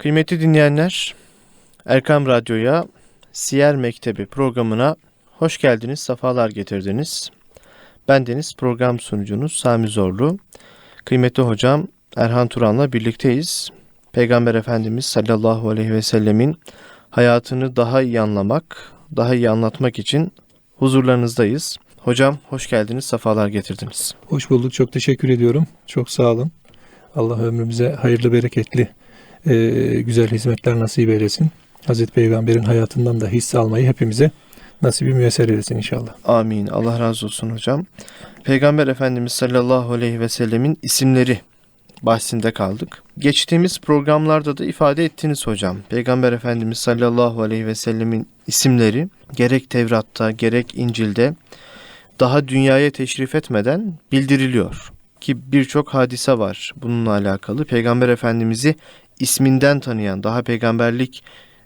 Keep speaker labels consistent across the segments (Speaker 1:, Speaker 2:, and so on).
Speaker 1: Kıymetli dinleyenler, Erkam Radyo'ya Siyer Mektebi programına hoş geldiniz, sefalar getirdiniz. Ben Deniz program sunucunuz Sami Zorlu. Kıymetli hocam Erhan Turan'la birlikteyiz. Peygamber Efendimiz sallallahu aleyhi ve sellemin hayatını daha iyi anlamak, daha iyi anlatmak için huzurlarınızdayız. Hocam hoş geldiniz, sefalar getirdiniz.
Speaker 2: Hoş bulduk. Çok teşekkür ediyorum. Çok sağ olun. Allah ömrümüze hayırlı, bereketli, e, güzel hizmetler nasip eylesin. Hazreti Peygamber'in hayatından da hisse almayı hepimize nasibi müyesser eylesin inşallah.
Speaker 1: Amin. Allah razı olsun hocam. Peygamber Efendimiz sallallahu aleyhi ve sellemin isimleri bahsinde kaldık. Geçtiğimiz programlarda da ifade ettiniz hocam. Peygamber Efendimiz sallallahu aleyhi ve sellemin isimleri gerek Tevrat'ta gerek İncil'de daha dünyaya teşrif etmeden bildiriliyor. Ki birçok hadise var bununla alakalı. Peygamber Efendimiz'i isminden tanıyan, daha peygamberlik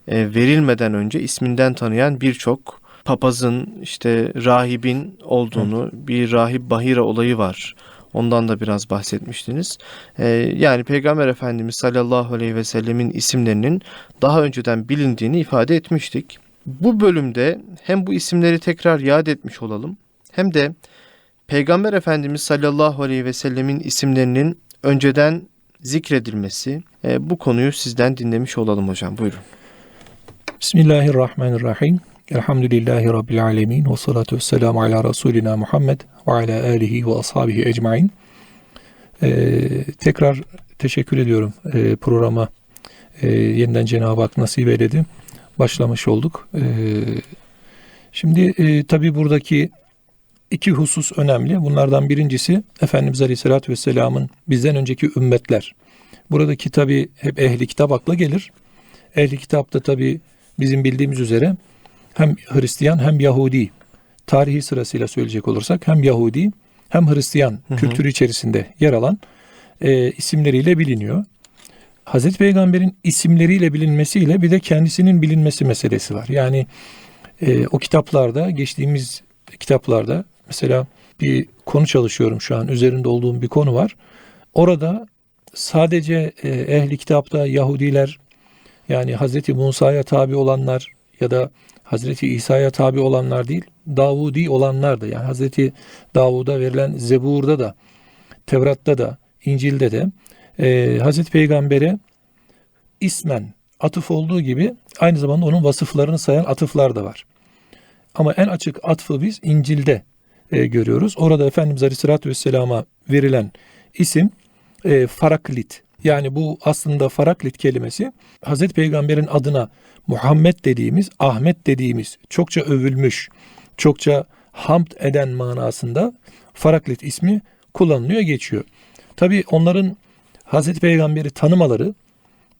Speaker 1: e, verilmeden önce isminden tanıyan birçok papazın, işte rahibin olduğunu, bir rahip Bahira olayı var. Ondan da biraz bahsetmiştiniz. E, yani Peygamber Efendimiz sallallahu aleyhi ve sellemin isimlerinin daha önceden bilindiğini ifade etmiştik. Bu bölümde hem bu isimleri tekrar yad etmiş olalım hem de Peygamber Efendimiz sallallahu aleyhi ve sellemin isimlerinin önceden zikredilmesi e, bu konuyu sizden dinlemiş olalım hocam. Buyurun.
Speaker 2: Bismillahirrahmanirrahim. Elhamdülillahi Rabbil alemin. Ve salatu vesselamu ala Resulina Muhammed ve ala alihi ve ashabihi ecmain. Ee, tekrar teşekkür ediyorum ee, programa. Ee, yeniden Cenab-ı Hak nasip eyledi. Başlamış olduk. Ee, şimdi e, tabi buradaki iki husus önemli. Bunlardan birincisi Efendimiz Aleyhisselatü Vesselam'ın bizden önceki ümmetler. Buradaki tabi hep ehli kitap akla gelir. Ehli kitapta tabi bizim bildiğimiz üzere hem Hristiyan hem Yahudi tarihi sırasıyla söyleyecek olursak hem Yahudi hem Hristiyan
Speaker 1: hı.
Speaker 2: kültürü içerisinde yer alan e, isimleriyle biliniyor. Hazreti Peygamber'in isimleriyle bilinmesiyle bir de kendisinin bilinmesi meselesi var. Yani e, o kitaplarda geçtiğimiz kitaplarda mesela bir konu çalışıyorum şu an üzerinde olduğum bir konu var. Orada sadece e, ehli kitapta Yahudiler yani Hazreti Musa'ya tabi olanlar ya da Hazreti İsa'ya tabi olanlar değil, Davudi olanlar da yani Hazreti Davud'a verilen Zebur'da da, Tevrat'ta da, İncil'de de e, Hazreti Peygamber'e ismen atıf olduğu gibi aynı zamanda onun vasıflarını sayan atıflar da var. Ama en açık atfı biz İncil'de e, görüyoruz. Orada Efendimiz Aleyhisselatü Vesselam'a verilen isim e, Faraklit. Yani bu aslında Faraklit kelimesi Hazreti Peygamber'in adına Muhammed dediğimiz, Ahmet dediğimiz çokça övülmüş, çokça hamd eden manasında Faraklit ismi kullanılıyor geçiyor. Tabi onların Hazreti Peygamber'i tanımaları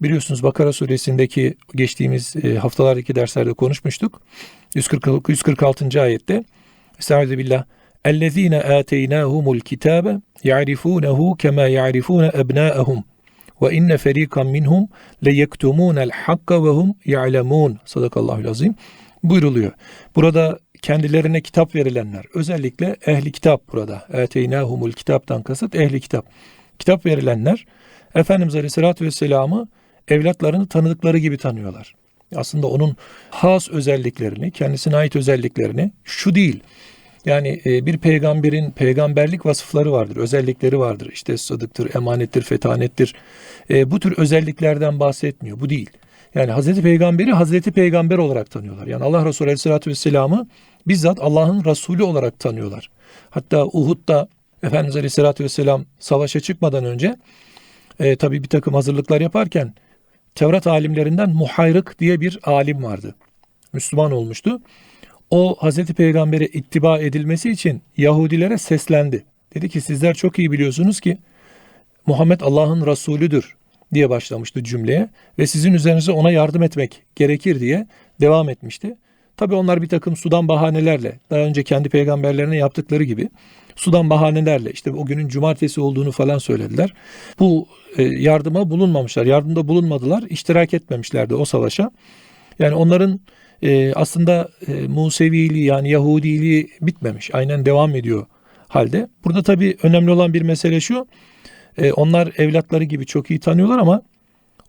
Speaker 2: biliyorsunuz Bakara suresindeki geçtiğimiz e, haftalardaki derslerde konuşmuştuk. 140, 146. ayette Estaizu billah اَلَّذ۪ينَ آتَيْنَاهُمُ الْكِتَابَ يَعْرِفُونَهُ كَمَا يَعْرِفُونَ أَبْنَاءَهُمْ وَاِنَّ فَر۪يقًا مِنْهُمْ لَيَكْتُمُونَ الْحَقَّ وَهُمْ يَعْلَمُونَ Sadakallahu azim. Buyruluyor. Burada kendilerine kitap verilenler, özellikle ehli kitap burada. اَتَيْنَاهُمُ kitaptan kasıt ehli kitap. Kitap verilenler, Efendimiz Aleyhisselatü Vesselam'ı evlatlarını tanıdıkları gibi tanıyorlar. Aslında onun has özelliklerini, kendisine ait özelliklerini şu değil. Yani e, bir peygamberin peygamberlik vasıfları vardır, özellikleri vardır. İşte sadıktır, emanettir, fetanettir. E, bu tür özelliklerden bahsetmiyor. Bu değil. Yani Hazreti Peygamberi Hazreti Peygamber olarak tanıyorlar. Yani Allah Resulü Aleyhisselatü Vesselam'ı bizzat Allah'ın Resulü olarak tanıyorlar. Hatta Uhud'da Efendimiz Aleyhisselatü Vesselam savaşa çıkmadan önce e, tabi bir takım hazırlıklar yaparken Tevrat alimlerinden Muhayrık diye bir alim vardı. Müslüman olmuştu. O Hazreti Peygamber'e ittiba edilmesi için Yahudilere seslendi. Dedi ki sizler çok iyi biliyorsunuz ki Muhammed Allah'ın Resulüdür diye başlamıştı cümleye ve sizin üzerinize ona yardım etmek gerekir diye devam etmişti. Tabi onlar bir takım sudan bahanelerle daha önce kendi peygamberlerine yaptıkları gibi sudan bahanelerle işte o günün cumartesi olduğunu falan söylediler. Bu e, yardıma bulunmamışlar. Yardımda bulunmadılar. iştirak etmemişlerdi o savaşa. Yani onların e, aslında e, Museviliği yani Yahudiliği bitmemiş. Aynen devam ediyor halde. Burada tabii önemli olan bir mesele şu. onlar evlatları gibi çok iyi tanıyorlar ama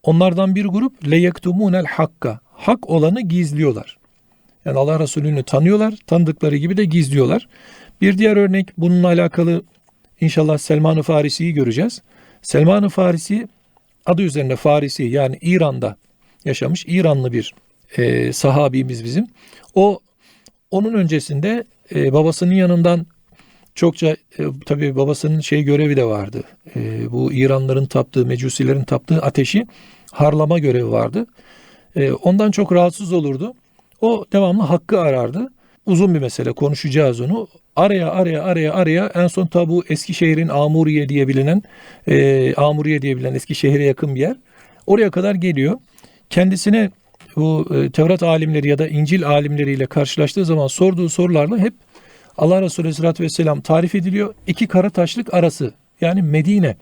Speaker 2: Onlardan bir grup leyektumunel hakka. Hak olanı gizliyorlar. Yani Allah Resulü'nü tanıyorlar. Tanıdıkları gibi de gizliyorlar. Bir diğer örnek bununla alakalı inşallah Selman-ı Farisi'yi göreceğiz. Selman-ı Farisi adı üzerinde Farisi yani İran'da yaşamış İranlı bir e, sahabimiz bizim. O onun öncesinde e, babasının yanından çokça e, tabii babasının şey görevi de vardı. E, bu İranların taptığı, Mecusilerin taptığı ateşi harlama görevi vardı. E, ondan çok rahatsız olurdu. O devamlı hakkı arardı. Uzun bir mesele konuşacağız onu. Araya araya araya araya en son tabi bu Eskişehir'in Amuriye diye bilinen e, Amuriye diye bilinen Eskişehir'e yakın bir yer. Oraya kadar geliyor. Kendisine bu e, Tevrat alimleri ya da İncil alimleriyle karşılaştığı zaman sorduğu sorularla hep Allah Resulü Aleyhisselatü Vesselam tarif ediliyor. İki kara taşlık arası yani Medine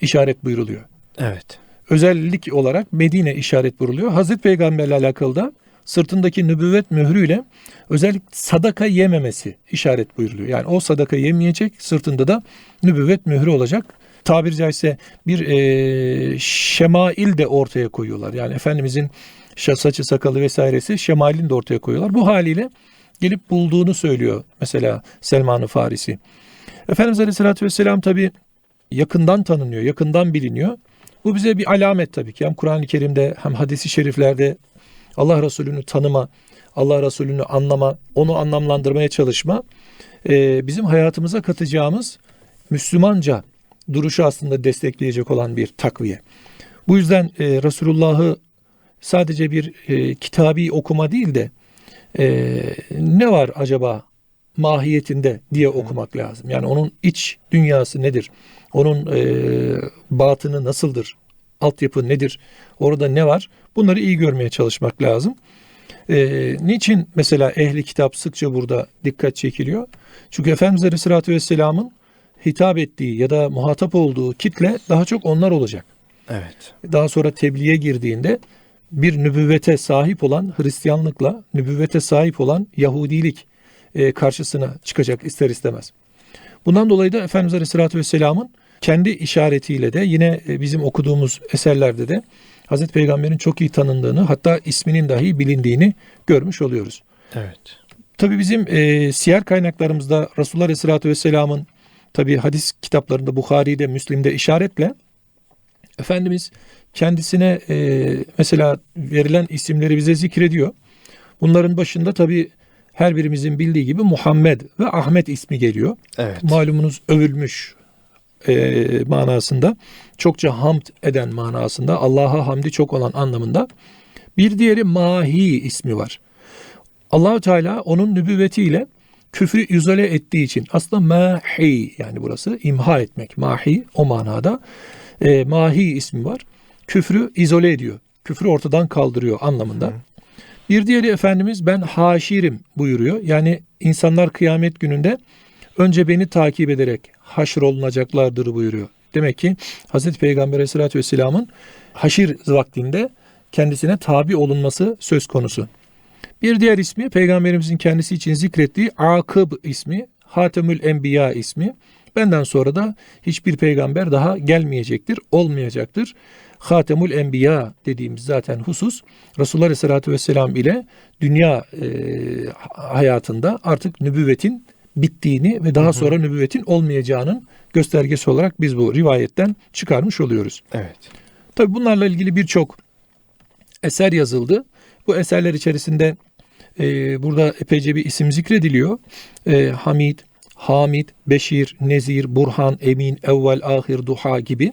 Speaker 2: işaret buyruluyor.
Speaker 1: Evet.
Speaker 2: Özellik olarak Medine işaret buyruluyor. Hazreti Peygamberle alakalı da sırtındaki nübüvvet mührüyle özellikle sadaka yememesi işaret buyuruluyor. Yani o sadaka yemeyecek sırtında da nübüvvet mührü olacak. Tabiri caizse bir e, şemail de ortaya koyuyorlar. Yani Efendimizin saçı sakalı vesairesi şemailini de ortaya koyuyorlar. Bu haliyle gelip bulduğunu söylüyor mesela Selman-ı Farisi. Efendimiz Aleyhisselatü Vesselam tabi yakından tanınıyor, yakından biliniyor. Bu bize bir alamet tabii ki. Hem Kur'an-ı Kerim'de hem hadisi şeriflerde Allah Resulü'nü tanıma, Allah Resulü'nü anlama, onu anlamlandırmaya çalışma e, bizim hayatımıza katacağımız Müslümanca duruşu aslında destekleyecek olan bir takviye. Bu yüzden e, Resulullah'ı sadece bir e, kitabi okuma değil de e, ne var acaba mahiyetinde diye okumak lazım. Yani onun iç dünyası nedir? Onun e, batını nasıldır? Altyapı nedir? Orada ne var? Bunları iyi görmeye çalışmak lazım. E, niçin mesela ehli kitap sıkça burada dikkat çekiliyor? Çünkü Efendimiz Aleyhisselatü Vesselam'ın hitap ettiği ya da muhatap olduğu kitle daha çok onlar olacak.
Speaker 1: Evet.
Speaker 2: Daha sonra tebliğe girdiğinde bir nübüvvete sahip olan Hristiyanlıkla nübüvvete sahip olan Yahudilik e, karşısına çıkacak ister istemez. Bundan dolayı da Efendimiz Aleyhisselatü Vesselam'ın kendi işaretiyle de yine e, bizim okuduğumuz eserlerde de Hazreti Peygamber'in çok iyi tanındığını hatta isminin dahi bilindiğini görmüş oluyoruz.
Speaker 1: Evet.
Speaker 2: Tabii bizim e, siyer kaynaklarımızda Resulullah Aleyhisselatü Vesselam'ın tabii hadis kitaplarında Bukhari'de, Müslim'de işaretle Efendimiz kendisine e, mesela verilen isimleri bize zikrediyor. Bunların başında tabii her birimizin bildiği gibi Muhammed ve Ahmet ismi geliyor.
Speaker 1: Evet.
Speaker 2: Malumunuz övülmüş e, manasında, çokça hamd eden manasında, Allah'a hamdi çok olan anlamında. Bir diğeri Mahi ismi var. Allahu Teala onun nübüvvetiyle küfrü izole ettiği için aslında mahi yani burası imha etmek. Mahi o manada. E, mahi ismi var. Küfrü izole ediyor. Küfrü ortadan kaldırıyor anlamında. Bir diğeri Efendimiz ben haşirim buyuruyor. Yani insanlar kıyamet gününde önce beni takip ederek haşrolunacaklardır buyuruyor. Demek ki Hazreti Peygamber Aleyhisselatü Vesselam'ın haşir vaktinde kendisine tabi olunması söz konusu. Bir diğer ismi Peygamberimizin kendisi için zikrettiği Akıb ismi, Hatemül Enbiya ismi. Benden sonra da hiçbir peygamber daha gelmeyecektir, olmayacaktır. Hatemül Enbiya dediğimiz zaten husus Resulullah Aleyhisselatü Vesselam ile dünya e, hayatında artık nübüvvetin bittiğini ve daha sonra nübüvvetin olmayacağının göstergesi olarak biz bu rivayetten çıkarmış oluyoruz.
Speaker 1: Evet.
Speaker 2: Tabi bunlarla ilgili birçok eser yazıldı. Bu eserler içerisinde e, burada epeyce bir isim zikrediliyor. E, Hamid, Hamid, Beşir, Nezir, Burhan, Emin, Evvel, Ahir, Duha gibi.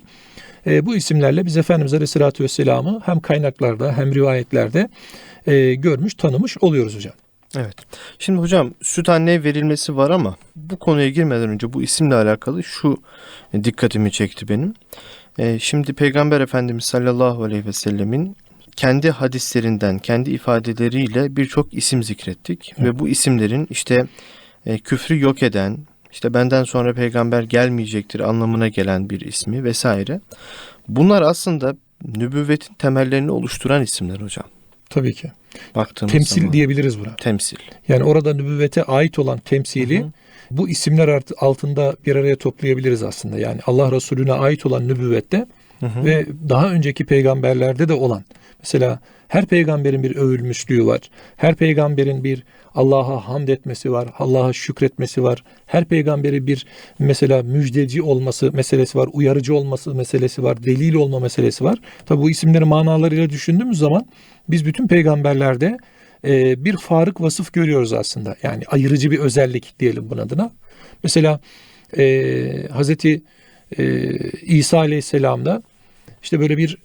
Speaker 2: E, bu isimlerle biz Efendimiz Aleyhisselatü Vesselam'ı hem kaynaklarda hem rivayetlerde e, görmüş, tanımış oluyoruz hocam.
Speaker 1: Evet. Şimdi hocam süt anneye verilmesi var ama bu konuya girmeden önce bu isimle alakalı şu dikkatimi çekti benim. Ee, şimdi Peygamber Efendimiz sallallahu aleyhi ve sellemin kendi hadislerinden, kendi ifadeleriyle birçok isim zikrettik ve bu isimlerin işte e, küfrü yok eden, işte benden sonra peygamber gelmeyecektir anlamına gelen bir ismi vesaire. Bunlar aslında nübüvvetin temellerini oluşturan isimler hocam.
Speaker 2: Tabii ki.
Speaker 1: Baktığımız
Speaker 2: Temsil
Speaker 1: zaman.
Speaker 2: diyebiliriz buna.
Speaker 1: Temsil.
Speaker 2: Yani orada nübüvvete ait olan temsili
Speaker 1: Hı hı.
Speaker 2: bu isimler altında bir araya toplayabiliriz aslında. Yani Allah Resulüne ait olan nübüvvette
Speaker 1: hı.
Speaker 2: ve daha önceki peygamberlerde de olan. Mesela her peygamberin bir övülmüşlüğü var. Her peygamberin bir Allah'a hamd etmesi var. Allah'a şükretmesi var. Her peygamberi bir mesela müjdeci olması meselesi var. Uyarıcı olması meselesi var. Delil olma meselesi var. Tabi bu isimleri manalarıyla düşündüğümüz zaman biz bütün peygamberlerde e, bir farık vasıf görüyoruz aslında. Yani ayırıcı bir özellik diyelim bunun adına. Mesela e, Hazreti e, İsa Aleyhisselam'da işte böyle bir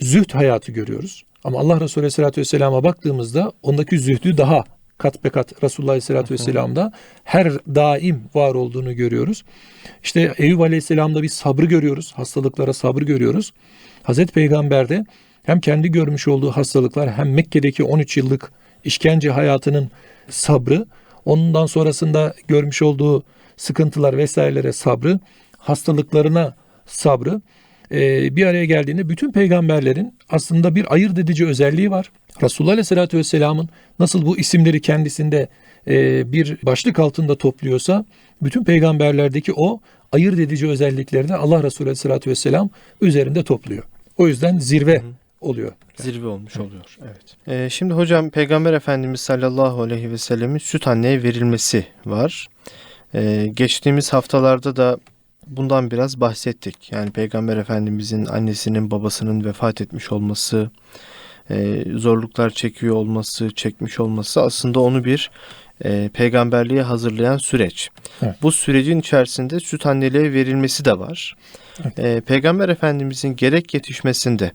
Speaker 2: zühd hayatı görüyoruz. Ama Allah Resulü Aleyhisselatü Vesselam'a baktığımızda ondaki zühdü daha kat be kat Resulullah Aleyhisselatü Vesselam'da her daim var olduğunu görüyoruz. İşte Eyüp Aleyhisselam'da bir sabrı görüyoruz. Hastalıklara sabrı görüyoruz. Hazreti Peygamber'de hem kendi görmüş olduğu hastalıklar hem Mekke'deki 13 yıllık işkence hayatının sabrı, ondan sonrasında görmüş olduğu sıkıntılar vesairelere sabrı, hastalıklarına sabrı e, bir araya geldiğinde bütün peygamberlerin aslında bir ayırt edici özelliği var. Resulullah Aleyhisselatü Vesselam'ın nasıl bu isimleri kendisinde e, bir başlık altında topluyorsa bütün peygamberlerdeki o ayırt edici özellikleri de Allah Resulü Aleyhisselatü Vesselam üzerinde topluyor. O yüzden zirve oluyor.
Speaker 1: Zirve olmuş oluyor. Evet. Ee, şimdi hocam Peygamber Efendimiz sallallahu aleyhi ve sellemin süt anneye verilmesi var. Ee, geçtiğimiz haftalarda da bundan biraz bahsettik. Yani Peygamber Efendimizin annesinin babasının vefat etmiş olması, e, zorluklar çekiyor olması, çekmiş olması aslında onu bir e, peygamberliğe hazırlayan süreç.
Speaker 2: Evet.
Speaker 1: Bu sürecin içerisinde süt anneliğe verilmesi de var.
Speaker 2: Evet.
Speaker 1: E, Peygamber Efendimizin gerek yetişmesinde,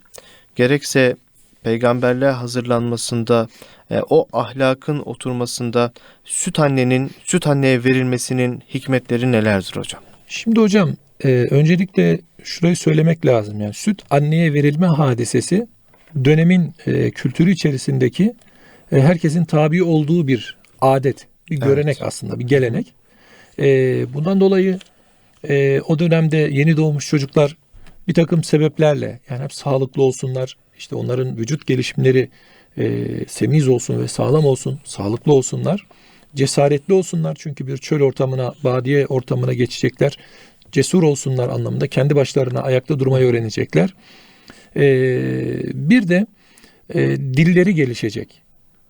Speaker 1: gerekse peygamberliğe hazırlanmasında, e, o ahlakın oturmasında süt annenin, süt anneye verilmesinin hikmetleri nelerdir hocam?
Speaker 2: Şimdi hocam e, öncelikle şurayı söylemek lazım. Yani süt anneye verilme hadisesi dönemin e, kültürü içerisindeki e, herkesin tabi olduğu bir adet, bir
Speaker 1: Evet.
Speaker 2: görenek aslında, bir gelenek. E, bundan dolayı e, o dönemde yeni doğmuş çocuklar bir takım sebeplerle yani hep sağlıklı olsunlar, işte onların vücut gelişimleri e, semiz olsun ve sağlam olsun, sağlıklı olsunlar, cesaretli olsunlar çünkü bir çöl ortamına, badiye ortamına geçecekler. Cesur olsunlar anlamında kendi başlarına ayakta durmayı öğrenecekler. E, bir de e, dilleri gelişecek.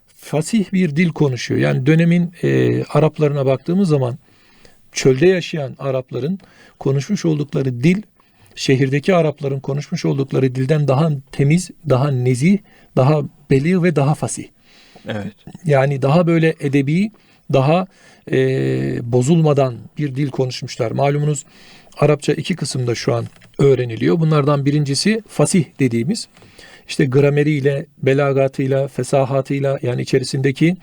Speaker 2: Fasih bir dil konuşuyor. Yani dönemin e, Araplarına baktığımız zaman çölde yaşayan Arapların konuşmuş oldukları dil şehirdeki Arapların konuşmuş oldukları dilden daha temiz, daha nezih, daha beli ve daha fasih.
Speaker 1: Evet.
Speaker 2: Yani daha böyle edebi, daha e, bozulmadan bir dil konuşmuşlar. Malumunuz Arapça iki kısımda şu an öğreniliyor. Bunlardan birincisi fasih dediğimiz. İşte grameriyle, belagatıyla, fesahatıyla yani içerisindeki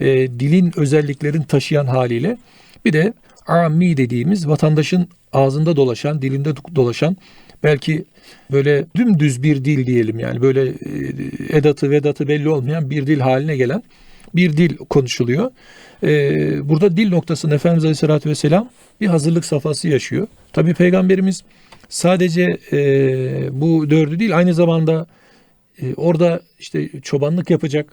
Speaker 2: e, dilin özelliklerini taşıyan haliyle bir de ammi dediğimiz vatandaşın ağzında dolaşan, dilinde dolaşan belki böyle dümdüz bir dil diyelim yani böyle e, edatı vedatı belli olmayan bir dil haline gelen bir dil konuşuluyor. E, burada dil noktasında Efendimiz Aleyhisselatü Vesselam bir hazırlık safhası yaşıyor. Tabi Peygamberimiz sadece e, bu dördü değil aynı zamanda e, orada işte çobanlık yapacak.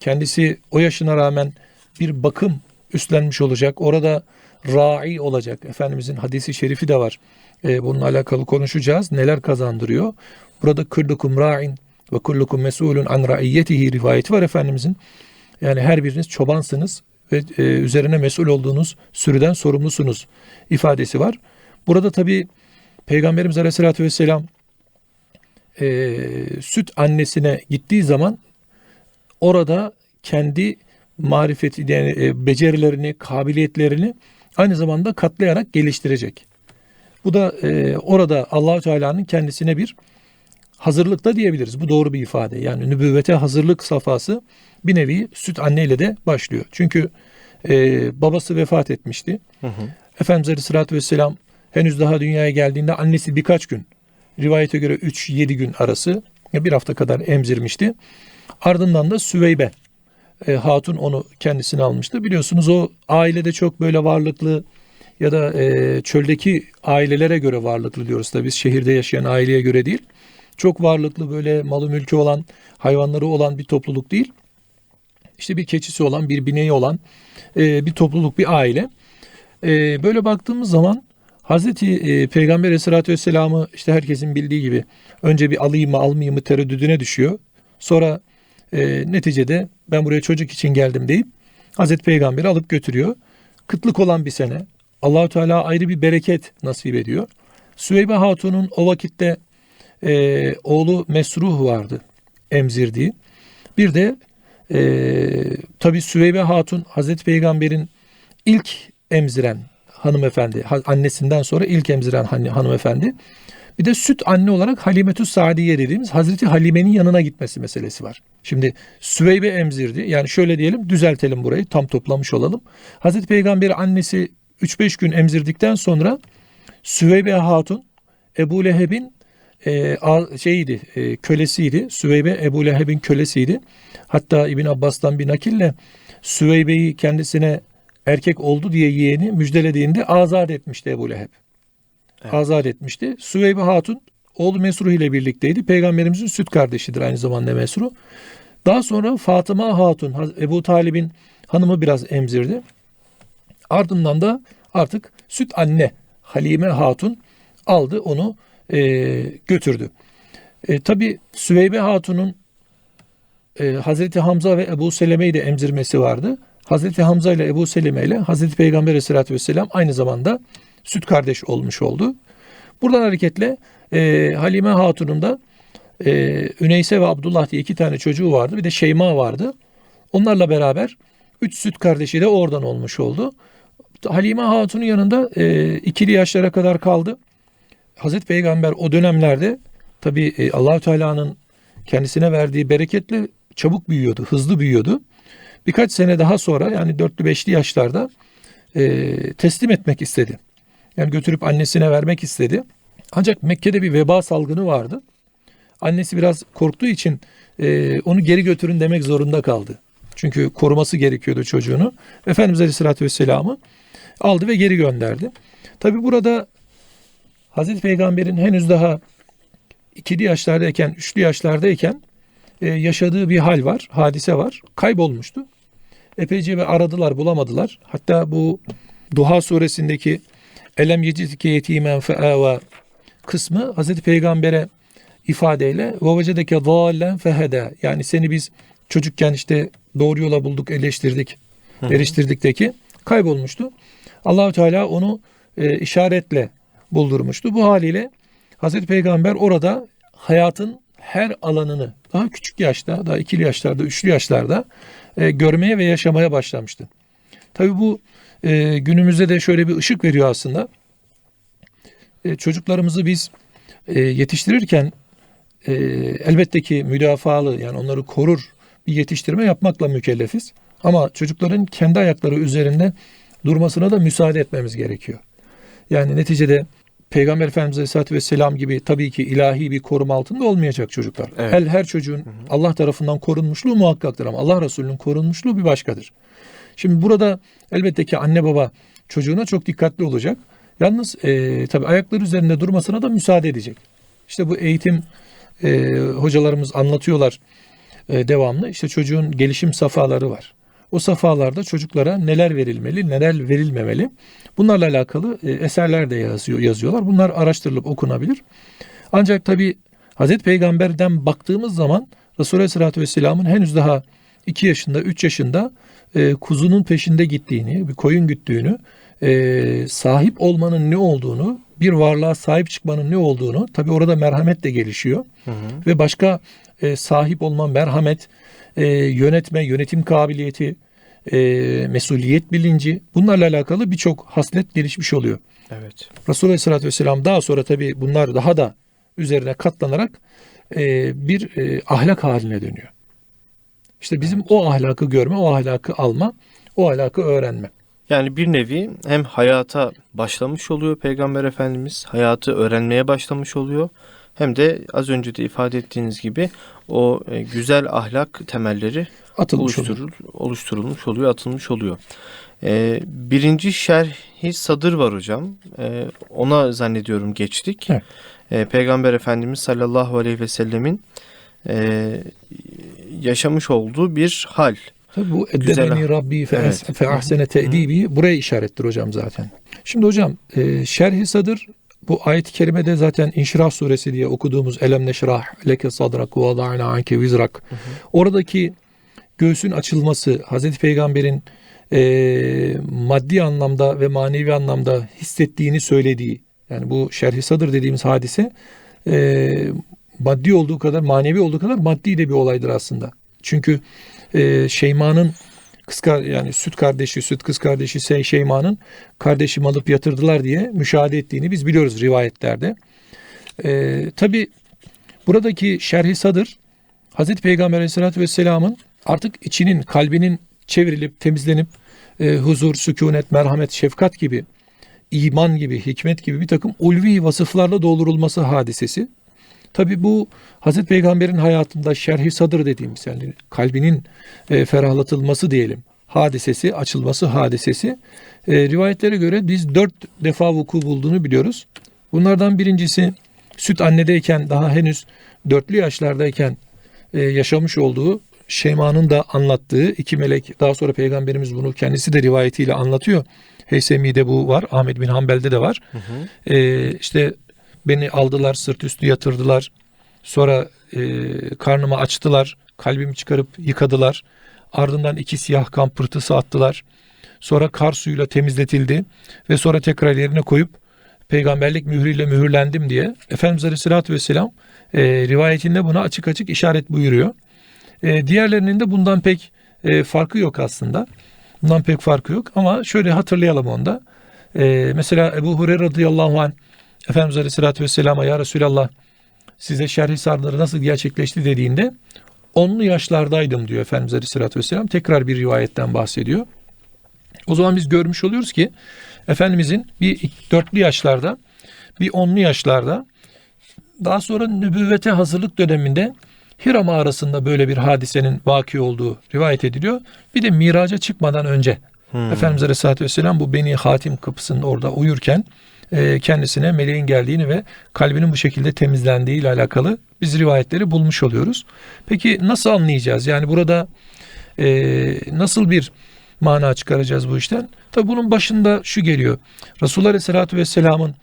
Speaker 2: Kendisi o yaşına rağmen bir bakım üstlenmiş olacak. Orada ra'i olacak. Efendimizin hadisi şerifi de var. E, bununla alakalı konuşacağız. Neler kazandırıyor? Burada kullukum ra'in ve kullukum mesulun an ra'iyyetihi rivayeti var Efendimizin. Yani her biriniz çobansınız ve e, üzerine mesul olduğunuz sürüden sorumlusunuz ifadesi var. Burada tabi Peygamberimiz Aleyhisselatü Vesselam e, süt annesine gittiği zaman orada kendi marifeti yani e, becerilerini, kabiliyetlerini aynı zamanda katlayarak geliştirecek. Bu da e, orada Allahu Teala'nın kendisine bir hazırlıkta diyebiliriz. Bu doğru bir ifade. Yani nübüvvete hazırlık safhası bir nevi süt anneyle de başlıyor. Çünkü e, babası vefat etmişti.
Speaker 1: Hı hı.
Speaker 2: Efendimiz Aleyhisselatü Vesselam henüz daha dünyaya geldiğinde annesi birkaç gün rivayete göre 3-7 gün arası bir hafta kadar emzirmişti. Ardından da Süveybe e, hatun onu kendisine almıştı. Biliyorsunuz o ailede çok böyle varlıklı ya da e, çöldeki ailelere göre varlıklı diyoruz da biz şehirde yaşayan aileye göre değil. Çok varlıklı böyle malı mülkü olan, hayvanları olan bir topluluk değil. İşte bir keçisi olan, bir bineği olan e, bir topluluk, bir aile. E, böyle baktığımız zaman Hazreti e, Peygamber Aleyhisselatü Vesselam'ı işte herkesin bildiği gibi önce bir alayım mı almayayım mı tereddüdüne düşüyor. Sonra e, neticede ben buraya çocuk için geldim deyip Hazreti Peygamber'i alıp götürüyor. Kıtlık olan bir sene. Allahu Teala ayrı bir bereket nasip ediyor. Süveybe Hatun'un o vakitte e, oğlu Mesruh vardı emzirdiği. Bir de e, tabi Süveybe Hatun Hazreti Peygamber'in ilk emziren hanımefendi, ha- annesinden sonra ilk emziren han- hanımefendi. Bir de süt anne olarak Halimetü Sadiye dediğimiz Hazreti Halime'nin yanına gitmesi meselesi var. Şimdi Süveybe emzirdi. Yani şöyle diyelim düzeltelim burayı tam toplamış olalım. Hazreti Peygamber'i annesi 3-5 gün emzirdikten sonra Süveybe Hatun Ebu Leheb'in e, şeydi e, kölesiydi. Süveybe Ebu Leheb'in kölesiydi. Hatta İbn Abbas'tan bir nakille Süveybe'yi kendisine erkek oldu diye yeğeni müjdelediğinde azat etmişti Ebu Leheb.
Speaker 1: Evet.
Speaker 2: Azat etmişti. Süveybe Hatun oğlu Mesruh ile birlikteydi. Peygamberimizin süt kardeşidir aynı zamanda Mesruh. Daha sonra Fatıma Hatun Ebu Talib'in hanımı biraz emzirdi. Ardından da artık süt anne Halime Hatun aldı onu e, götürdü. E, Tabi Süveybe Hatun'un e, Hazreti Hamza ve Ebu Seleme'yi de emzirmesi vardı. Hazreti Hamza ile Ebu Seleme ile Hazreti Peygamber Aleyhisselatü Vesselam aynı zamanda süt kardeş olmuş oldu. Buradan hareketle e, Halime Hatun'un da e, Üneyse ve Abdullah diye iki tane çocuğu vardı. Bir de Şeyma vardı. Onlarla beraber üç süt kardeşi de oradan olmuş oldu. Halime Hatun'un yanında e, ikili yaşlara kadar kaldı. Hazreti Peygamber o dönemlerde tabi e, Allahü Teala'nın kendisine verdiği bereketle çabuk büyüyordu, hızlı büyüyordu. Birkaç sene daha sonra yani dörtlü beşli yaşlarda e, teslim etmek istedi. Yani götürüp annesine vermek istedi. Ancak Mekke'de bir veba salgını vardı. Annesi biraz korktuğu için e, onu geri götürün demek zorunda kaldı. Çünkü koruması gerekiyordu çocuğunu. Efendimiz Aleyhisselatü Vesselam'ı aldı ve geri gönderdi. Tabi burada Hazreti Peygamber'in henüz daha ikili yaşlardayken, üçlü yaşlardayken e, yaşadığı bir hal var, hadise var. Kaybolmuştu. Epeyce ve aradılar, bulamadılar. Hatta bu Duha suresindeki Elem yecidike yetimen feava kısmı Hazreti Peygamber'e ifadeyle ve vecedeke zallen fehede yani seni biz çocukken işte doğru yola bulduk, eleştirdik, eriştirdikteki kaybolmuştu. Allahü Teala onu e, işaretle buldurmuştu. Bu haliyle Hazreti Peygamber orada hayatın her alanını daha küçük yaşta, daha ikili yaşlarda, üçlü yaşlarda e, görmeye ve yaşamaya başlamıştı. Tabi bu e, günümüzde de şöyle bir ışık veriyor aslında. E, çocuklarımızı biz e, yetiştirirken e, elbette ki müdafalı yani onları korur bir yetiştirme yapmakla mükellefiz. Ama çocukların kendi ayakları üzerinde durmasına da müsaade etmemiz gerekiyor. Yani neticede Peygamber Efendimiz Aleyhisselatü Vesselam gibi tabii ki ilahi bir koruma altında olmayacak çocuklar.
Speaker 1: Evet.
Speaker 2: Her, her çocuğun Allah tarafından korunmuşluğu muhakkaktır ama Allah Resulü'nün korunmuşluğu bir başkadır. Şimdi burada elbette ki anne baba çocuğuna çok dikkatli olacak. Yalnız e, tabii ayakları üzerinde durmasına da müsaade edecek. İşte bu eğitim e, hocalarımız anlatıyorlar e, devamlı. İşte çocuğun gelişim safhaları var. O safhalarda çocuklara neler verilmeli, neler verilmemeli. Bunlarla alakalı e, eserler de yazıyor, yazıyorlar. Bunlar araştırılıp okunabilir. Ancak tabi Hazreti Peygamber'den baktığımız zaman Resulü Aleyhisselatü Vesselam'ın henüz daha 2 yaşında, 3 yaşında e, kuzunun peşinde gittiğini, bir koyun güttüğünü, e, sahip olmanın ne olduğunu, bir varlığa sahip çıkmanın ne olduğunu, tabi orada merhamet de gelişiyor. Ve başka e, sahip olma, merhamet, e, yönetme, yönetim kabiliyeti, e, mesuliyet bilinci bunlarla alakalı birçok haslet gelişmiş oluyor.
Speaker 1: Evet.
Speaker 2: Resulullah Aleyhisselatü Vesselam daha sonra tabi bunlar daha da üzerine katlanarak e, bir e, ahlak haline dönüyor. İşte bizim o ahlakı görme, o ahlakı alma, o ahlakı öğrenme.
Speaker 1: Yani bir nevi hem hayata başlamış oluyor Peygamber Efendimiz, hayatı öğrenmeye başlamış oluyor. Hem de az önce de ifade ettiğiniz gibi o e, güzel ahlak temelleri
Speaker 2: Atılmış oluyor.
Speaker 1: oluşturul, oluşturulmuş oluyor, atılmış oluyor. E, birinci şerhi sadır var hocam. E, ona zannediyorum geçtik.
Speaker 2: Evet.
Speaker 1: E, Peygamber Efendimiz sallallahu aleyhi ve sellemin e, yaşamış olduğu bir hal.
Speaker 2: Tabii bu eddebeni Rabbi fe,
Speaker 1: Evet.
Speaker 2: fe ahsene te'dibi buraya işarettir hocam zaten. Şimdi hocam e, şerhi sadır bu ayet-i kerimede zaten İnşirah suresi diye okuduğumuz Elem neşrah leke sadrak ve vada'na anke vizrak. Oradaki göğsün açılması Hazreti Peygamber'in e, maddi anlamda ve manevi anlamda hissettiğini söylediği yani bu şerhi sadır dediğimiz hadise e, maddi olduğu kadar manevi olduğu kadar maddi de bir olaydır aslında. Çünkü e, Şeyma'nın kız yani süt kardeşi, süt kız kardeşi Şey- Şeyma'nın kardeşim alıp yatırdılar diye müşahede ettiğini biz biliyoruz rivayetlerde. E, Tabi buradaki şerhi sadır Hazreti Peygamber Aleyhisselatü Vesselam'ın artık içinin, kalbinin çevrilip, temizlenip e, huzur, sükunet, merhamet, şefkat gibi, iman gibi, hikmet gibi bir takım ulvi vasıflarla doldurulması hadisesi. Tabi bu Hazreti Peygamber'in hayatında şerhi sadır dediğimiz yani kalbinin e, ferahlatılması diyelim hadisesi, açılması hadisesi e, rivayetlere göre biz dört defa vuku bulduğunu biliyoruz. Bunlardan birincisi süt annedeyken daha henüz dörtlü yaşlardayken e, yaşamış olduğu Şeyma'nın da anlattığı iki melek daha sonra peygamberimiz bunu kendisi de rivayetiyle anlatıyor. Heysemi'de bu var. Ahmet bin Hanbel'de de var. E, işte beni aldılar sırt üstü yatırdılar. Sonra e, karnımı açtılar. Kalbimi çıkarıp yıkadılar. Ardından iki siyah kan pırtısı attılar. Sonra kar suyuyla temizletildi. Ve sonra tekrar yerine koyup peygamberlik mührüyle mühürlendim diye Efendimiz Aleyhisselatü Vesselam e, rivayetinde buna açık açık işaret buyuruyor. E, diğerlerinin de bundan pek e, farkı yok aslında. Bundan pek farkı yok ama şöyle hatırlayalım onda. E, mesela Ebu Hureyre radıyallahu anh Efendimiz Aleyhisselatü Vesselam'a ya Resulallah size şerhi sarları nasıl gerçekleşti dediğinde onlu yaşlardaydım diyor Efendimiz Aleyhisselatü Vesselam. Tekrar bir rivayetten bahsediyor. O zaman biz görmüş oluyoruz ki Efendimizin bir dörtlü yaşlarda bir onlu yaşlarda daha sonra nübüvvete hazırlık döneminde Hira mağarasında böyle bir hadisenin vaki olduğu rivayet ediliyor. Bir de miraca çıkmadan önce
Speaker 1: Hmm.
Speaker 2: Efendimiz Aleyhisselatü Vesselam bu Beni Hatim kapısının orada uyurken e, kendisine meleğin geldiğini ve kalbinin bu şekilde temizlendiği ile alakalı biz rivayetleri bulmuş oluyoruz. Peki nasıl anlayacağız? Yani burada e, nasıl bir mana çıkaracağız bu işten? Tabi bunun başında şu geliyor. Resulullah Aleyhisselatü Vesselam'ın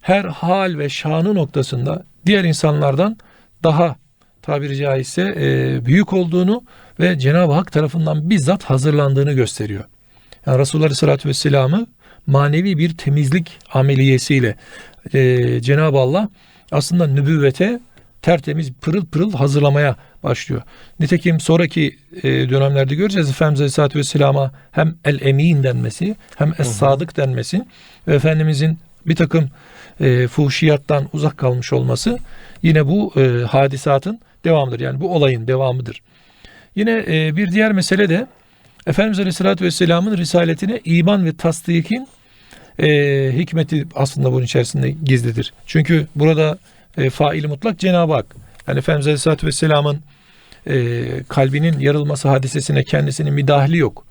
Speaker 2: her hal ve şanı noktasında diğer insanlardan daha tabiri caizse e, büyük olduğunu ve Cenab-ı Hak tarafından bizzat hazırlandığını gösteriyor. Yani Resulullah Aleyhisselatü Vesselam'ı manevi bir temizlik ameliyesiyle e, Cenab-ı Allah aslında nübüvvete tertemiz pırıl pırıl hazırlamaya başlıyor. Nitekim sonraki e, dönemlerde göreceğiz Efendimiz Aleyhisselatü Vesselam'a hem el emin denmesi hem es sadık denmesi ve Efendimizin bir takım e, fuhşiyattan uzak kalmış olması yine bu e, hadisatın devamıdır. Yani bu olayın devamıdır. Yine e, bir diğer mesele de Efendimiz Aleyhisselatü Vesselam'ın risaletine iman ve tasdikin e, hikmeti aslında bunun içerisinde gizlidir. Çünkü burada e, faili mutlak Cenab-ı Hak. Yani Efendimiz Aleyhisselatü Vesselam'ın e, kalbinin yarılması hadisesine kendisinin müdahili yok.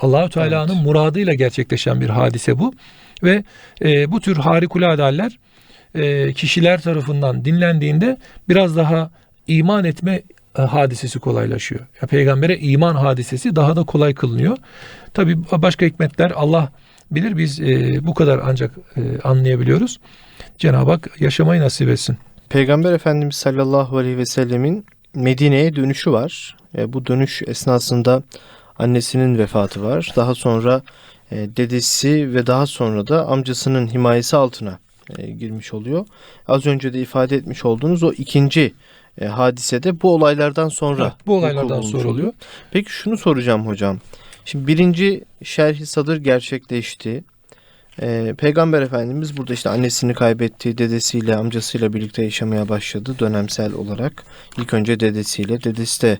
Speaker 2: Allahu Teala'nın
Speaker 1: Evet.
Speaker 2: muradıyla gerçekleşen bir hadise bu ve e, bu tür harikulade haller e, kişiler tarafından dinlendiğinde biraz daha iman etme hadisesi kolaylaşıyor. Ya, peygambere iman hadisesi daha da kolay kılınıyor. Tabi başka hikmetler Allah bilir biz e, bu kadar ancak e, anlayabiliyoruz. Cenab-ı Hak yaşamayı nasip etsin.
Speaker 1: Peygamber Efendimiz sallallahu aleyhi ve sellemin Medine'ye dönüşü var. E, bu dönüş esnasında annesinin vefatı var. Daha sonra e, dedesi ve daha sonra da amcasının himayesi altına e, girmiş oluyor. Az önce de ifade etmiş olduğunuz o ikinci e, hadisede bu olaylardan sonra
Speaker 2: Ha, bu olaylardan sonra oluyor.
Speaker 1: Peki şunu soracağım hocam. Şimdi birinci şerhi sadır gerçekleşti. Ee, Peygamber Efendimiz burada işte annesini kaybetti, dedesiyle, amcasıyla birlikte yaşamaya başladı dönemsel olarak. İlk önce dedesiyle, dedesi de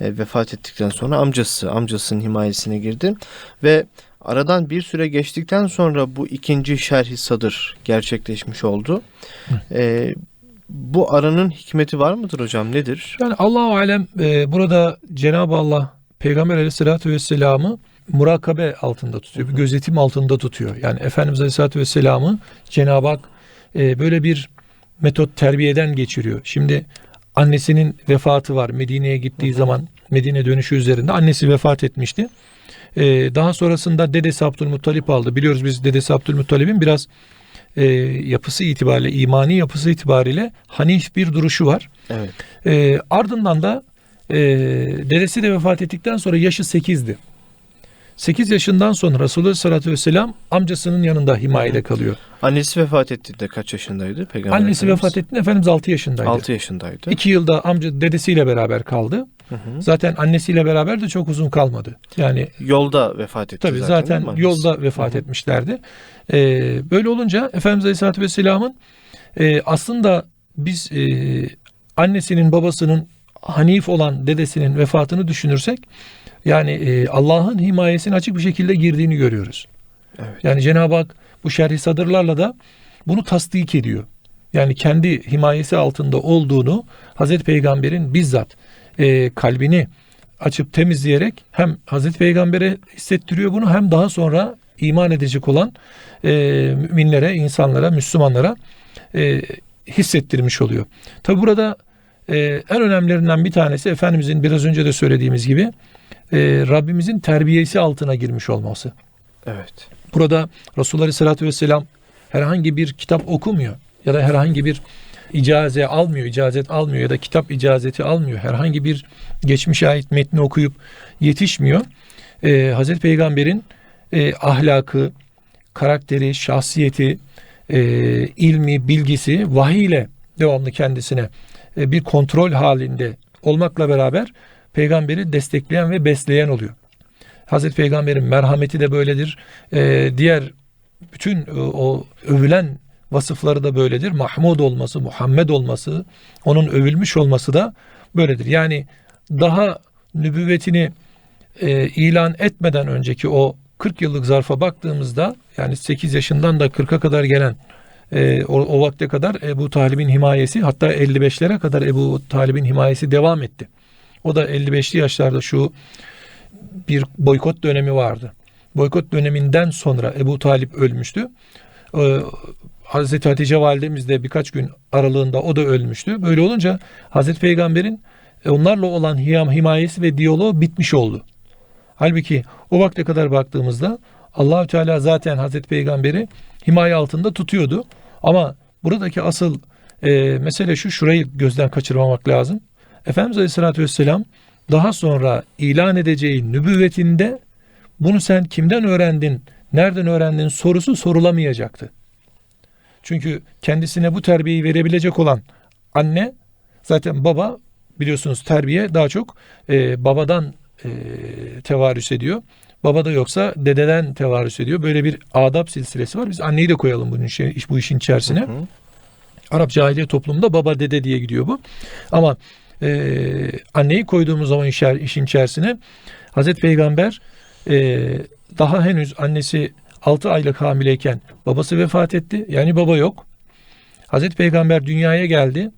Speaker 1: e, vefat ettikten sonra amcası, amcasının himayesine girdi. Ve aradan bir süre geçtikten sonra bu ikinci şerhi sadır gerçekleşmiş oldu. Ee, bu aranın hikmeti var mıdır hocam? Nedir?
Speaker 2: Yani Allahu alem e, burada Cenab-ı Allah Peygamber Aleyhisselatü Vesselam'ı murakabe altında tutuyor. Bir gözetim altında tutuyor. Yani Efendimiz Aleyhisselatü Vesselam'ı Cenab-ı Hak e, böyle bir metot terbiyeden geçiriyor. Şimdi annesinin vefatı var. Medine'ye gittiği zaman Medine dönüşü üzerinde annesi vefat etmişti. Ee, daha sonrasında dedesi Abdülmuttalip aldı. Biliyoruz biz dedesi Abdülmuttalip'in biraz e, yapısı itibariyle, imani yapısı itibariyle hanif bir duruşu var.
Speaker 1: Evet.
Speaker 2: E, ardından da e, dedesi de vefat ettikten sonra yaşı 8'di. 8 yaşından sonra Resulullah Aleyhisselatü Vesselam amcasının yanında himayede kalıyor.
Speaker 1: Annesi vefat ettiğinde kaç yaşındaydı Peygamber
Speaker 2: Annesi
Speaker 1: Efendimiz?
Speaker 2: vefat ettiğinde Efendimiz 6 yaşındaydı.
Speaker 1: 6 yaşındaydı.
Speaker 2: 2 yılda amca dedesiyle beraber kaldı.
Speaker 1: Hı hı.
Speaker 2: Zaten annesiyle beraber de çok uzun kalmadı. Yani
Speaker 1: Yolda vefat etti
Speaker 2: tabii
Speaker 1: zaten.
Speaker 2: zaten, yolda vefat etmişlerdi. Ee, böyle olunca Efendimiz Aleyhisselatü Vesselam'ın e, aslında biz e, annesinin babasının Hanif olan dedesinin vefatını düşünürsek yani e, Allah'ın himayesine açık bir şekilde girdiğini görüyoruz.
Speaker 1: Evet.
Speaker 2: Yani Cenab-ı Hak bu şerhi sadırlarla da bunu tasdik ediyor. Yani kendi himayesi altında olduğunu Hazreti Peygamber'in bizzat e, kalbini açıp temizleyerek hem Hazreti Peygamber'e hissettiriyor bunu hem daha sonra iman edecek olan e, müminlere, insanlara, Müslümanlara e, hissettirmiş oluyor. Tabi burada e, en önemlilerinden bir tanesi Efendimizin biraz önce de söylediğimiz gibi e, Rabbimizin terbiyesi altına girmiş olması.
Speaker 1: Evet.
Speaker 2: Burada Resulullah Aleyhisselatü Vesselam herhangi bir kitap okumuyor ya da herhangi bir icaze almıyor, icazet almıyor ya da kitap icazeti almıyor. Herhangi bir geçmişe ait metni okuyup yetişmiyor. Ee, Hazreti Peygamber'in e, ahlakı, karakteri, şahsiyeti, e, ilmi, bilgisi vahiy ile devamlı kendisine e, bir kontrol halinde olmakla beraber peygamberi destekleyen ve besleyen oluyor. Hazreti Peygamber'in merhameti de böyledir. Ee, diğer bütün e, o övülen vasıfları da böyledir. Mahmud olması, Muhammed olması, onun övülmüş olması da böyledir. Yani daha nübüvvetini e, ilan etmeden önceki o 40 yıllık zarfa baktığımızda yani 8 yaşından da 40'a kadar gelen e, o, o vakte kadar Ebu Talib'in himayesi hatta 55'lere kadar Ebu Talib'in himayesi devam etti. O da 55'li yaşlarda şu bir boykot dönemi vardı. Boykot döneminden sonra Ebu Talip ölmüştü. Ee, Hazreti Hatice validemiz de birkaç gün aralığında o da ölmüştü. Böyle olunca Hazreti Peygamber'in e, onlarla olan hiyam himayesi ve diyaloğu bitmiş oldu. Halbuki o vakte kadar baktığımızda Allahü Teala zaten Hazreti Peygamber'i himaye altında tutuyordu. Ama buradaki asıl e, mesele şu şurayı gözden kaçırmamak lazım. Efendimiz Aleyhisselatü Vesselam daha sonra ilan edeceği nübüvvetinde bunu sen kimden öğrendin, nereden öğrendin sorusu sorulamayacaktı. Çünkü kendisine bu terbiyeyi verebilecek olan anne zaten baba biliyorsunuz terbiye daha çok e, babadan e, tevarüs ediyor. Baba da yoksa dededen tevarüs ediyor. Böyle bir adab silsilesi var. Biz anneyi de koyalım bunun işi, bu işin içerisine.
Speaker 1: Hı hı.
Speaker 2: Arap cahiliye toplumunda baba dede diye gidiyor bu. Ama e, anneyi koyduğumuz zaman işin içerisine Hazreti Peygamber e, daha henüz annesi 6 aylık hamileyken babası vefat etti. Yani baba yok. Hazreti Peygamber dünyaya geldi.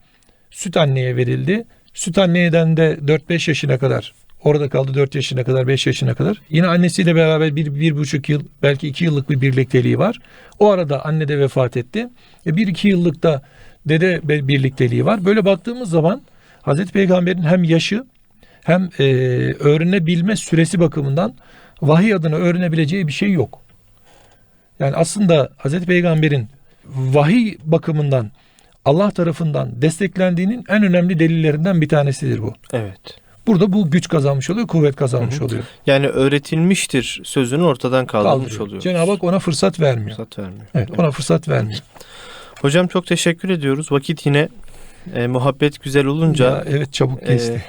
Speaker 2: Süt anneye verildi. Süt anneyden de 4-5 yaşına kadar orada kaldı 4 yaşına kadar 5 yaşına kadar. Yine annesiyle beraber bir, bir buçuk yıl belki iki yıllık bir birlikteliği var. O arada anne de vefat etti. E, bir iki yıllık da dede birlikteliği var. Böyle baktığımız zaman Hazreti Peygamber'in hem yaşı hem e, öğrenebilme süresi bakımından vahiy adına öğrenebileceği bir şey yok. Yani aslında Hazreti Peygamber'in vahiy bakımından Allah tarafından desteklendiğinin en önemli delillerinden bir tanesidir bu.
Speaker 1: Evet.
Speaker 2: Burada bu güç kazanmış oluyor, kuvvet kazanmış
Speaker 1: Hı hı.
Speaker 2: oluyor.
Speaker 1: Yani öğretilmiştir sözünü ortadan kaldırmış
Speaker 2: Kaldırıyor.
Speaker 1: oluyor.
Speaker 2: Cenab-ı Hak ona fırsat vermiyor.
Speaker 1: Fırsat vermiyor.
Speaker 2: Evet, ona fırsat vermiyor.
Speaker 1: Hocam çok teşekkür ediyoruz. Vakit yine e, muhabbet güzel olunca
Speaker 2: Ya, evet çabuk
Speaker 1: e,
Speaker 2: geçti.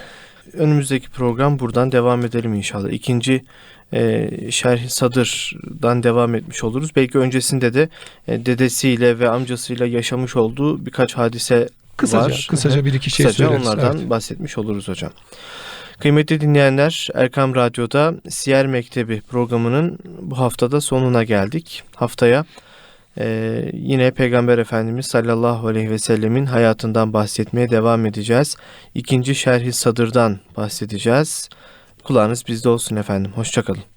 Speaker 1: önümüzdeki program buradan devam edelim inşallah. İkinci e, şerh sadırdan devam etmiş oluruz. Belki öncesinde de e, dedesiyle ve amcasıyla yaşamış olduğu birkaç hadise
Speaker 2: kısaca,
Speaker 1: var.
Speaker 2: kısaca bir iki şey
Speaker 1: Kısaca
Speaker 2: söyleriz.
Speaker 1: onlardan
Speaker 2: Evet.
Speaker 1: bahsetmiş oluruz hocam. Kıymetli dinleyenler Erkam Radyo'da Siyer Mektebi programının bu haftada sonuna geldik. Haftaya e, yine Peygamber Efendimiz sallallahu aleyhi ve sellemin hayatından bahsetmeye devam edeceğiz. İkinci Şerhi Sadır'dan bahsedeceğiz. Kulağınız bizde olsun efendim. Hoşçakalın.